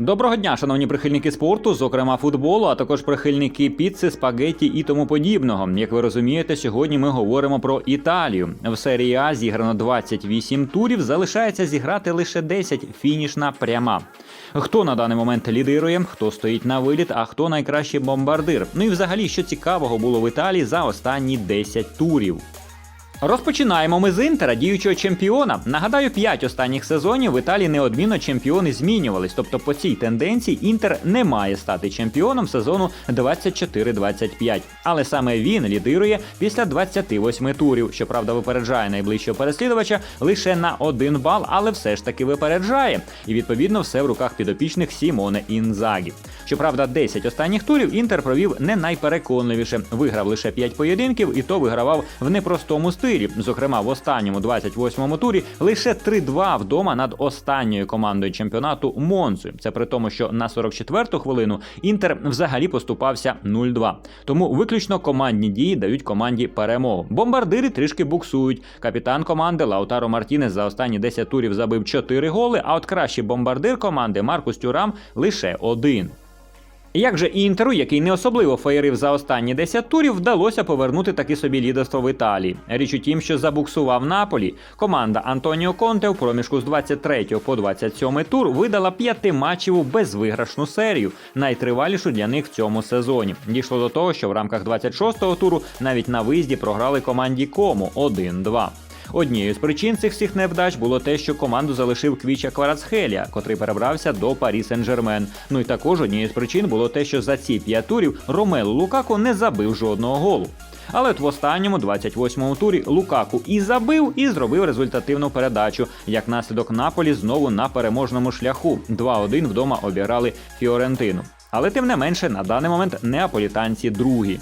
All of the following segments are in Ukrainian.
Доброго дня, шановні прихильники спорту, зокрема футболу, а також прихильники піци, спагетті і тому подібного. Як ви розумієте, сьогодні ми говоримо про Італію. В серії А зіграно 28 турів, залишається зіграти лише 10 фінішна пряма. Хто на даний момент лідирує, хто стоїть на виліт, а хто найкращий бомбардир. Ну і взагалі, що цікавого було в Італії за останні 10 турів. Розпочинаємо ми з інтера, діючого чемпіона. Нагадаю, п'ять останніх сезонів в Італії неодмінно чемпіони змінювались. Тобто, по цій тенденції інтер не має стати чемпіоном сезону 24-25. Але саме він лідирує після 28 турів. Щоправда, випереджає найближчого переслідувача лише на один бал, але все ж таки випереджає. І відповідно все в руках підопічних Сімоне Інзагі. Щоправда, 10 останніх турів інтер провів не найпереконливіше. Виграв лише 5 поєдинків, і то вигравав в непростому стилі. Зокрема, в останньому 28-му турі лише 3-2 вдома над останньою командою чемпіонату Монцею. Це при тому, що на 44-ту хвилину інтер взагалі поступався 0-2. Тому виключно командні дії дають команді перемогу. Бомбардири трішки буксують. Капітан команди Лаутаро Мартінес за останні 10 турів забив 4 голи. А от кращий бомбардир команди Маркус Тюрам лише один. Як же інтеру, який не особливо феєрив за останні 10 турів, вдалося повернути таки собі лідерство в Італії. Річ у тім, що забуксував Наполі. Команда Антоніо Конте в проміжку з 23 по 27 тур видала п'ятиматчеву безвиграшну серію, найтривалішу для них в цьому сезоні. Дійшло до того, що в рамках 26-го туру навіть на виїзді програли команді Кому 1-2. Однією з причин цих всіх невдач було те, що команду залишив Квіча Кварацхелія, котрий перебрався до Парі Сен-Жермен. Ну і також однією з причин було те, що за ці п'ять турів Ромелу Лукако не забив жодного голу. Але от в останньому 28-му турі Лукаку і забив, і зробив результативну передачу. Як наслідок Наполі знову на переможному шляху. 2-1 вдома обіграли Фіорентину. Але тим не менше на даний момент неаполітанці другі.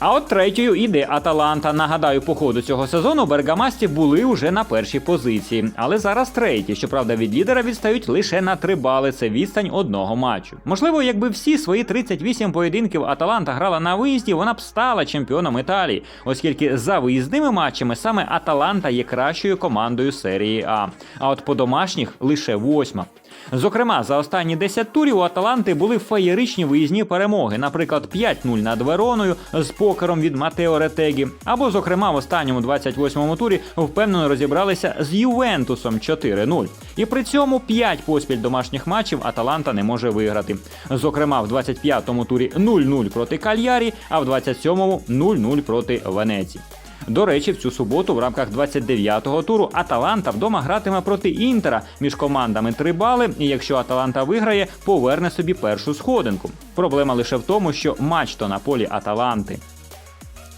А от третьою іде Аталанта. Нагадаю, по ходу цього сезону бергамасті були уже на першій позиції, але зараз треті. Щоправда, від лідера відстають лише на три бали. Це відстань одного матчу. Можливо, якби всі свої 38 поєдинків Аталанта грала на виїзді, вона б стала чемпіоном Італії, оскільки за виїзними матчами саме Аталанта є кращою командою серії А. А от по домашніх лише восьма. Зокрема, за останні 10 турів у Аталанти були феєричні виїзні перемоги, наприклад, 5-0 над Вероною з покером від Матео Ретегі, або, зокрема, в останньому 28-му турі впевнено розібралися з Ювентусом 4-0. І при цьому 5 поспіль домашніх матчів Аталанта не може виграти. Зокрема, в 25-му турі 0-0 проти Кальярі, а в 27-му 0-0 проти Венеції. До речі, в цю суботу в рамках 29-го туру Аталанта вдома гратиме проти Інтера між командами три бали. І якщо Аталанта виграє, поверне собі першу сходинку. Проблема лише в тому, що матч то на полі Аталанти.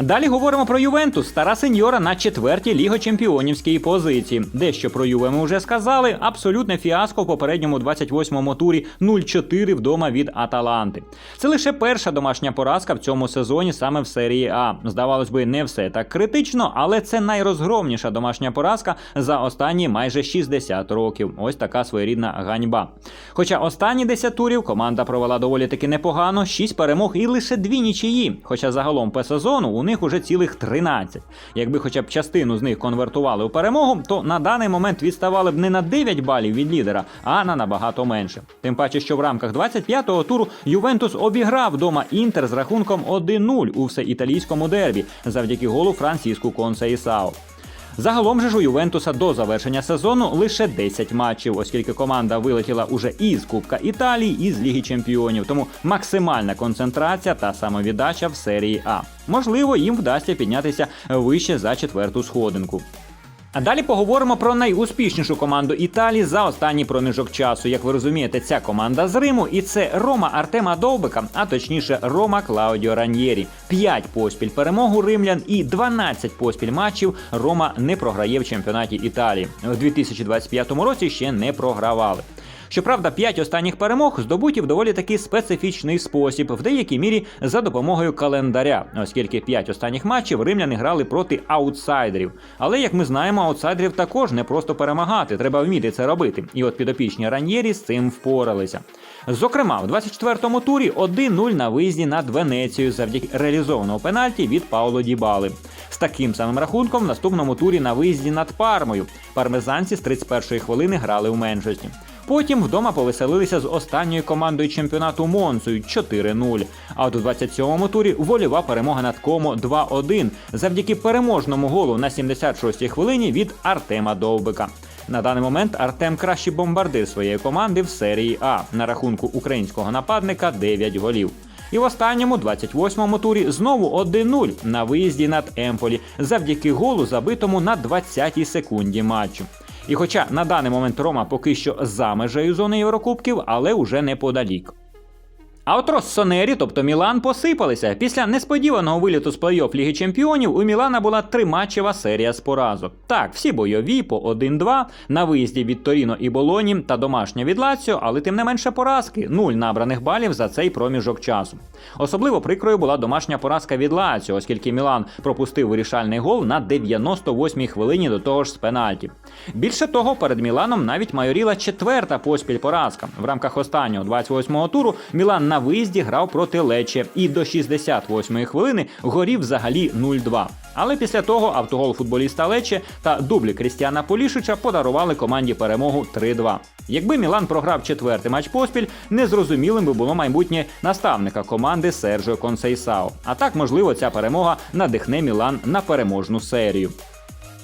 Далі говоримо про Ювентус, стара сеньора на четвертій лігочемпіонівській позиції. Дещо про Юве ми вже сказали. Абсолютне фіаско в попередньому 28-му турі 0-4 вдома від Аталанти. Це лише перша домашня поразка в цьому сезоні саме в серії А. Здавалось би, не все так критично, але це найрозгромніша домашня поразка за останні майже 60 років. Ось така своєрідна ганьба. Хоча останні 10 турів команда провела доволі таки непогано, 6 перемог і лише дві нічиї. Хоча загалом по сезону у них уже цілих 13. Якби хоча б частину з них конвертували у перемогу, то на даний момент відставали б не на 9 балів від лідера, а на набагато менше. Тим паче, що в рамках 25-го туру Ювентус обіграв вдома Інтер з рахунком 1-0 у всеіталійському дербі завдяки голу Франсіску Консеїсао. Загалом же ж у Ювентуса до завершення сезону лише 10 матчів, оскільки команда вилетіла уже із Кубка Італії, і з Ліги Чемпіонів. Тому максимальна концентрація та самовіддача в серії А. Можливо, їм вдасться піднятися вище за четверту сходинку. А далі поговоримо про найуспішнішу команду Італії за останній проміжок часу. Як ви розумієте, ця команда з Риму, і це Рома Артема Довбика, а точніше Рома Клаудіо Раньєрі. П'ять поспіль перемогу римлян і 12 поспіль матчів Рома не програє в чемпіонаті Італії. У 2025 році ще не програвали. Щоправда, п'ять останніх перемог здобуті в доволі таки специфічний спосіб, в деякій мірі за допомогою календаря, оскільки п'ять останніх матчів римляни грали проти аутсайдерів. Але як ми знаємо, аутсайдерів також не просто перемагати, треба вміти це робити. І от підопічні раньєрі з цим впоралися. Зокрема, в 24-му турі 1-0 на виїзді над Венецією завдяки реалізованого пенальті від Пауло Дібали. З таким самим рахунком в наступному турі на виїзді над Пармою. Пармезанці з 31-ї хвилини грали у меншості. Потім вдома повеселилися з останньою командою чемпіонату Монцею 4-0. А от у 27-му турі вольова перемога над Комо 2-1 завдяки переможному голу на 76-й хвилині від Артема Довбика. На даний момент Артем кращий бомбардир своєї команди в серії А на рахунку українського нападника 9 голів. І в останньому 28-му турі знову 1-0 на виїзді над Емполі завдяки голу, забитому на 20-й секунді матчу. І хоча на даний момент Рома поки що за межею зони Єврокубків, але уже неподалік. А от Россонері, тобто Мілан, посипалися. Після несподіваного виліту з плей-офф Ліги Чемпіонів у Мілана була триматчева серія з поразок. Так, всі бойові по 1-2, на виїзді від Торіно і Болоні та домашня від Лаціо, але тим не менше поразки нуль набраних балів за цей проміжок часу. Особливо прикрою була домашня поразка від Лаціо, оскільки Мілан пропустив вирішальний гол на 98-й хвилині до того ж з пенальті. Більше того, перед Міланом навіть майоріла четверта поспіль поразка. В рамках останнього 28-го туру Мілан на виїзді грав проти Лече і до 68-ї хвилини горів взагалі 0-2. Але після того автогол футболіста Лече та дублі Крістіана Полішича подарували команді перемогу 3-2. Якби Мілан програв четвертий матч поспіль, незрозумілим би було майбутнє наставника команди Сержіо Консейсао. А так, можливо, ця перемога надихне Мілан на переможну серію.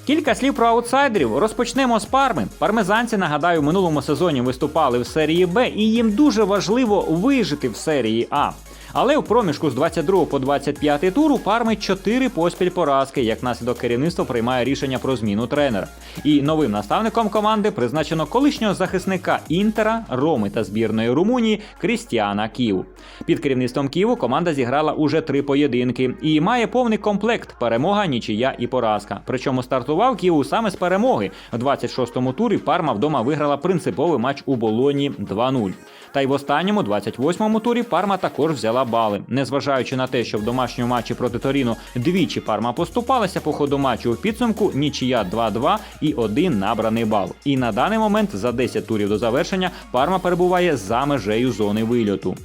Кілька слів про аутсайдерів. Розпочнемо з парми. Пармезанці, нагадаю, минулому сезоні виступали в серії Б, і їм дуже важливо вижити в серії А. Але в проміжку з 22 по 25 тур у парми 4 поспіль поразки, як наслідок керівництво приймає рішення про зміну тренера. І новим наставником команди призначено колишнього захисника Інтера, Роми та збірної Румунії Крістіана Ків. Під керівництвом Ківу команда зіграла уже три поєдинки і має повний комплект перемога, нічия і поразка. Причому стартував Ківу саме з перемоги. У 26-му турі Парма вдома виграла принциповий матч у Болоні 2-0. Та й в останньому, 28-му турі, Парма також взяла бали. Незважаючи на те, що в домашньому матчі проти Торіно двічі Парма поступалася по ходу матчу у підсумку, нічия 2-2 і один набраний бал. І на даний момент за 10 турів до завершення Парма перебуває за межею зони вильоту.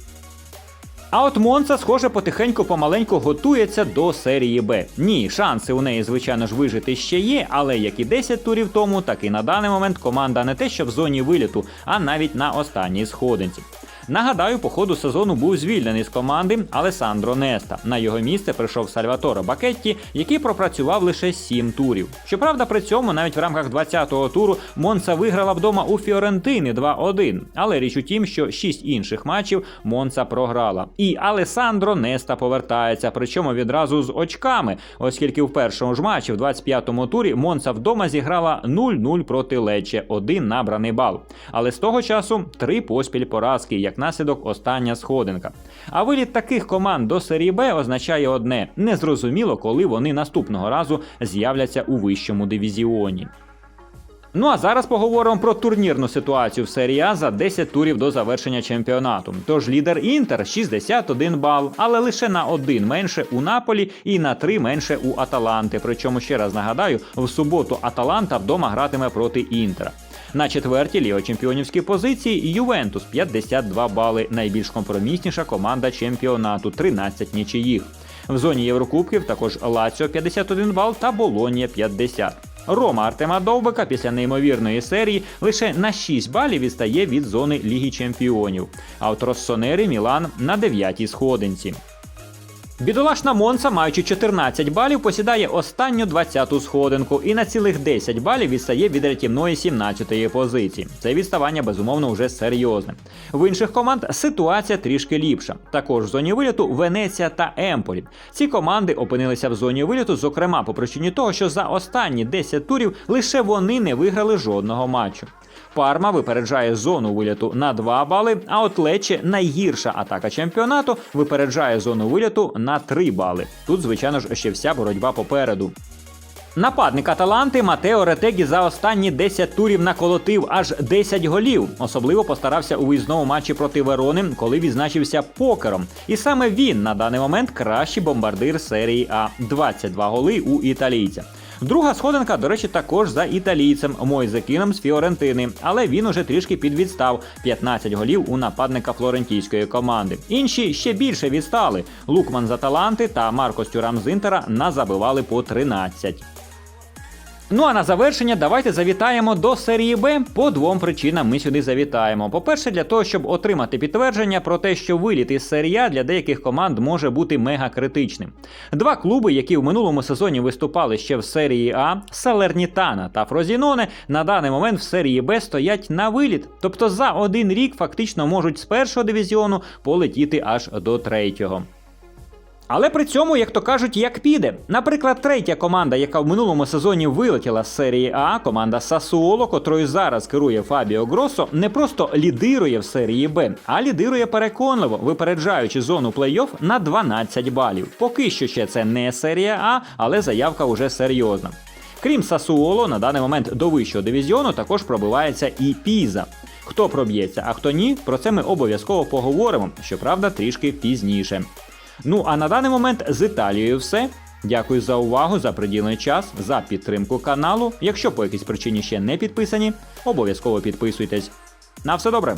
А от Монца, схоже, потихеньку помаленьку готується до серії Б. Ні, шанси у неї, звичайно ж, вижити ще є, але як і 10 турів тому, так і на даний момент команда не те, що в зоні виліту, а навіть на останній сходинці. Нагадаю, по ходу сезону був звільнений з команди Алесандро Неста. На його місце прийшов Сальваторо Бакетті, який пропрацював лише 7 турів. Щоправда, при цьому навіть в рамках 20-го туру Монца виграла вдома у Фіорентини 2-1. Але річ у тім, що 6 інших матчів Монца програла. І Алесандро Неста повертається, причому відразу з очками, оскільки в першому ж матчі, в 25-му турі, Монца вдома зіграла 0-0 проти Лече, один набраний бал. Але з того часу три поспіль поразки, як наслідок остання сходинка. А виліт таких команд до серії Б означає одне: незрозуміло, коли вони наступного разу з'являться у вищому дивізіоні. Ну а зараз поговоримо про турнірну ситуацію в серії А за 10 турів до завершення чемпіонату. Тож лідер Інтер 61 бал, але лише на один менше у Наполі і на три менше у Аталанти. Причому ще раз нагадаю, в суботу Аталанта вдома гратиме проти Інтера. На четвертій ліго-чемпіонівській позиції Ювентус 52 бали. Найбільш компромісніша команда чемпіонату 13 нічиїх. В зоні Єврокубків також Лаціо 51 бал та Болонія 50. Рома Артема Довбика після неймовірної серії лише на 6 балів відстає від зони Ліги Чемпіонів. А от Россонери Мілан на 9-й сходинці. Бідолашна Монца, маючи 14 балів, посідає останню 20-ту сходинку і на цілих 10 балів відстає від рятівної 17-ї позиції. Це відставання безумовно вже серйозне. В інших команд ситуація трішки ліпша. Також в зоні виліту Венеція та Емполі. Ці команди опинилися в зоні виліту, зокрема по причині того, що за останні 10 турів лише вони не виграли жодного матчу. Парма випереджає зону виліту на 2 бали, а от Лече найгірша атака чемпіонату випереджає зону виліту на 3 бали. Тут, звичайно ж, ще вся боротьба попереду. Нападник Аталанти Матео Ретегі за останні 10 турів наколотив аж 10 голів. Особливо постарався у виїзному матчі проти Верони, коли відзначився покером. І саме він на даний момент кращий бомбардир серії А 22 голи у італійця. Друга сходинка, до речі, також за італійцем Мойзекіном з Фіорентини, але він уже трішки підвідстав 15 голів у нападника флорентійської команди. Інші ще більше відстали. Лукман за таланти та Марко Стюрам з Інтера назабивали по 13. Ну а на завершення давайте завітаємо до серії Б. По двом причинам ми сюди завітаємо. По-перше, для того, щоб отримати підтвердження про те, що виліт із серії для деяких команд може бути мега критичним. Два клуби, які в минулому сезоні виступали ще в серії А, Салернітана та Фрозіноне, на даний момент в серії Б стоять на виліт. Тобто за один рік фактично можуть з першого дивізіону полетіти аж до третього. Але при цьому, як то кажуть, як піде. Наприклад, третя команда, яка в минулому сезоні вилетіла з серії А, команда Сасуоло, котрою зараз керує Фабіо Гросо, не просто лідирує в серії Б, а лідирує переконливо, випереджаючи зону плей-офф на 12 балів. Поки що ще це не серія А, але заявка уже серйозна. Крім Сасуоло, на даний момент до вищого дивізіону також пробивається і Піза. Хто проб'ється, а хто ні, про це ми обов'язково поговоримо, щоправда, трішки пізніше. Ну а на даний момент з Італією все. Дякую за увагу, за приділений час, за підтримку каналу. Якщо по якійсь причині ще не підписані, обов'язково підписуйтесь. На все добре!